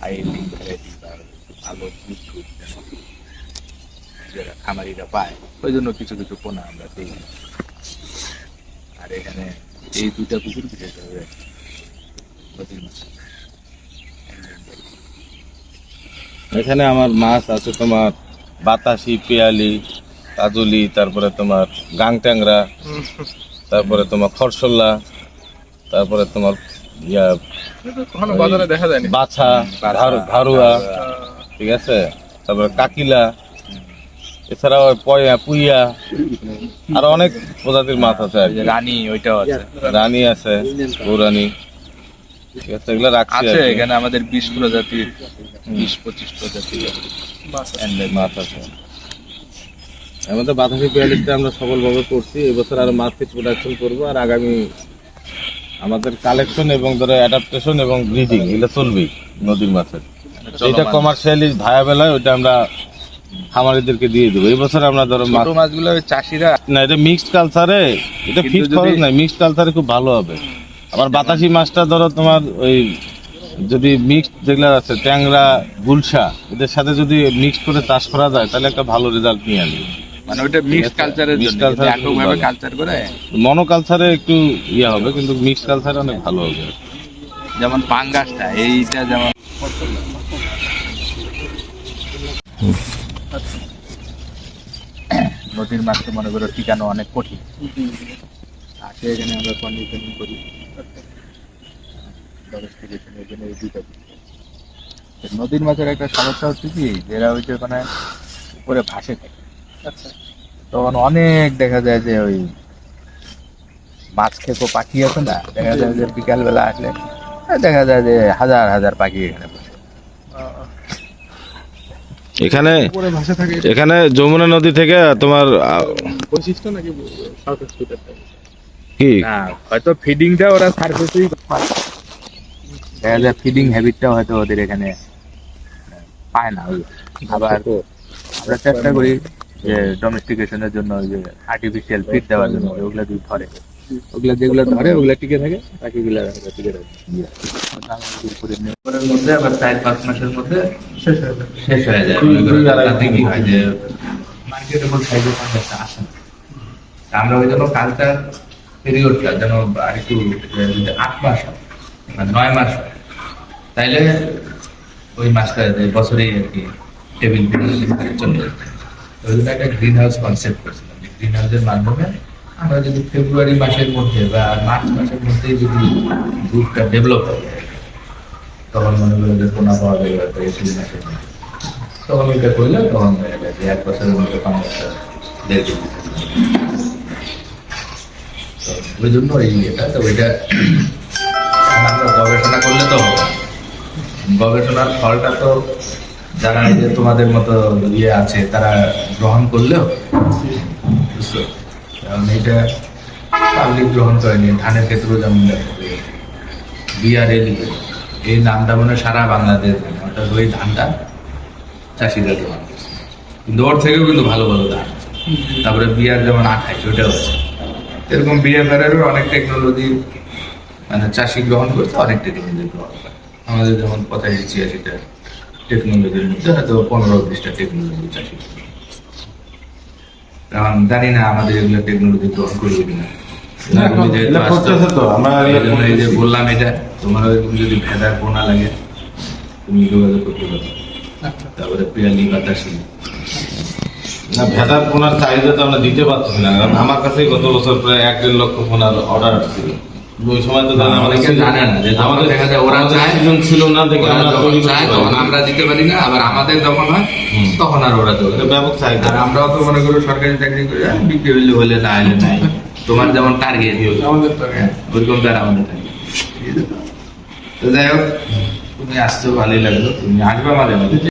ILD variety বা আলো দুধ টুধ যারা খামারিরা পায় ওই জন্য কিছু কিছু পোনা আমরা দিই। আর এখানে এই দুইটা পুকুর বিশেষ করে নদীর মাছ এখানে আমার মাছ আছে তোমার বাতাসি পেয়ালি কাজলি তারপরে তোমার গাং ট্যাংরা তারপরে তোমার খরসল্লা তারপরে তোমার ইয়া বাজারে দেখা যায়নি? বাছা ঘাড়- ঠিক আছে? তারপরে কাকিলা এছাড়াও পয়া পুইয়া আর অনেক প্রজাতির মাছ আছে আর রানী ওইটাও আছে। রানী আছে গৌরানী ঠিক আছে এগুলো রাখছি আছে এখানে আমাদের বিশ প্রজাতির বিশ পঁচিশ প্রজাতির মাছ আছে। মাছ আছে। আমাদের বাতাসি পেয়ালিশটা আমরা সফলভাবে করছি। এবছর আরও মাছ প্রোডাকশন করব আর আগামী আমাদের কালেকশন এবং ধরো অ্যাডাপ্টেশন এবং ব্রিডিং এগুলো চলবেই নদীর মাছের যেটা কমার্শিয়ালি ভায়াবেল হয় ওইটা আমরা খামারিদেরকে দিয়ে দেবো। এই বছর আমরা ধরো মাছ মাছগুলো চাষিরা না এটা মিক্সড কালচারে এটা ফিক্সড খরচ নাই মিক্সড কালচারে খুব ভালো হবে। আবার বাতাসি মাছটা ধরো তোমার ওই যদি মিক্সড যেগুলো আছে ট্যাংরা গুলশা এদের সাথে যদি মিক্স করে চাষ করা যায় তাহলে একটা ভালো রেজাল্ট নিয়ে আসবে মানে ওইটা মিক্স কালচারের জন্য culture ভাবে কালচার করে। মনো কালচারে একটু ইয়ে হবে কিন্তু মিক্সড কালচারে অনেক ভালো হবে। যেমন পাঙ্গাসটা এইটা যেমন নদীর মাছকে মনে করো টিকানো অনেক কঠিন। তাকে এখানে আমরা কন্ডিশনিং করি। নদীর মাছের একটা সমস্যা হচ্ছে কি যেটা হচ্ছে ওখানে উপরে ভাসে থাকে। তখন অনেক দেখা যায় যে ওই মাছ খেকো পাখি আছে না দেখা যায় যে বিকাল বেলা আসলে দেখা যায় যে হাজার হাজার পাখি এখানে বসে। এখানে এখানে যমুনা নদী থেকে তোমার বৈশিষ্ট্য নাকি কি? হয়তো ফিডিংটা ওরা সার্ভিসেই দেখা যায় ফিডিং হ্যাবিটটা হয়তো ওদের এখানে পায় না। আবার আমরা চেষ্টা করি। যে ডোমেস্টিকেশনের জন্য ওই যে আর্টিফিশিয়াল ফিড দেওয়ার জন্য ওগুলা যদি ধরে। ওগুলা যেগুলো ধরে ওগুলা টিকে থাকে বাকিগুলা টিকে থাকে। মধ্যে আবার চার পাঁচ মাসের মধ্যে শেষ হয়ে যাবে শেষ হয়ে যায়। তাতে কি হয় যে সাইজের আসে না। আমরা ওই জন্য কালচার পিরিয়ডটা যেন আর একটু যদি আট মাস হয় মানে নয় মাস হয়। তাইলে ওই মাসটা বছরেই আর কি টেবিল চলে যাবে ওই জন্য একটা গ্রিন হাউস কনসেপ্ট করছিলাম। গ্রিন হাউসের মাধ্যমে আমরা যদি ফেব্রুয়ারি মাসের মধ্যে বা মার্চ মাসের মধ্যে যদি গ্রুপটা ডেভেলপ হয়, তখন মনে করি যে পোনা পাওয়া যাবে এপ্রিল মাসের মধ্যে। তখন ওইটা করলে তখন এক বছরের মধ্যে পাঁচটা দেড় ওই জন্য এই এটা তো ওইটা আমরা গবেষণা করলে তো গবেষণার ফলটা তো যারা এই যে তোমাদের মতো ইয়ে আছে, তারা গ্রহণ করলেও এটা পাবলিক গ্রহণ করেনি, ধানের ক্ষেত্রেও যেমন এই নামটা মানে সারা বাংলাদেশ ওই ধানটা চাষিরা গ্রহণ কিন্তু ওর থেকেও কিন্তু ভালো ভালো ধান। তারপরে বিয়ার যেমন আঠাইশ, ওটাও আছে। এরকম বিএফআরেরও অনেক টেকনোলজি মানে চাষি গ্রহণ করছে, অনেক টেকনোলজি গ্রহণ করে। আমাদের যেমন পঁচাশি, ছিয়াশিটা টেকনোলজির মধ্যে হয়তো পনেরো বিশটা টেকনোলজি চাষি। এখন জানি না আমাদের এগুলো টেকনোলজি গ্রহণ করবে কিনা। বললাম এটা তোমার যদি ভেদার পোনা লাগে তুমি যোগাযোগ করতে পারো। তারপরে পিয়ালি বাতাসি। না ভেদার পোনার চাহিদা তো আমরা দিতে পারছি না কারণ আমার কাছে গত বছর প্রায় এক দেড় লক্ষ পোনার অর্ডার ছিল। ওই সময় তো জানা অনেকে জানে না। যে আমাদের দেখা যায় ওরা চায় season ছিল না দেখে আমরা তৈরি করতে তখন আমরা দিতে পারি না আবার আমাদের যখন হয় তখন আর ওরা চলে ব্যাপক চাহিদা। আর আমরাও তো মনে করো সরকারি চাকরি করি বিক্রি হইলে হলে না হলে নাই। তোমার যেমন টার্গেট আমাদের তো ওইরকম তার আমাদের টার্গেট তো। যাই হোক তুমি আসছো ভালোই লাগল। তুমি আসবে মাঝে মাঝে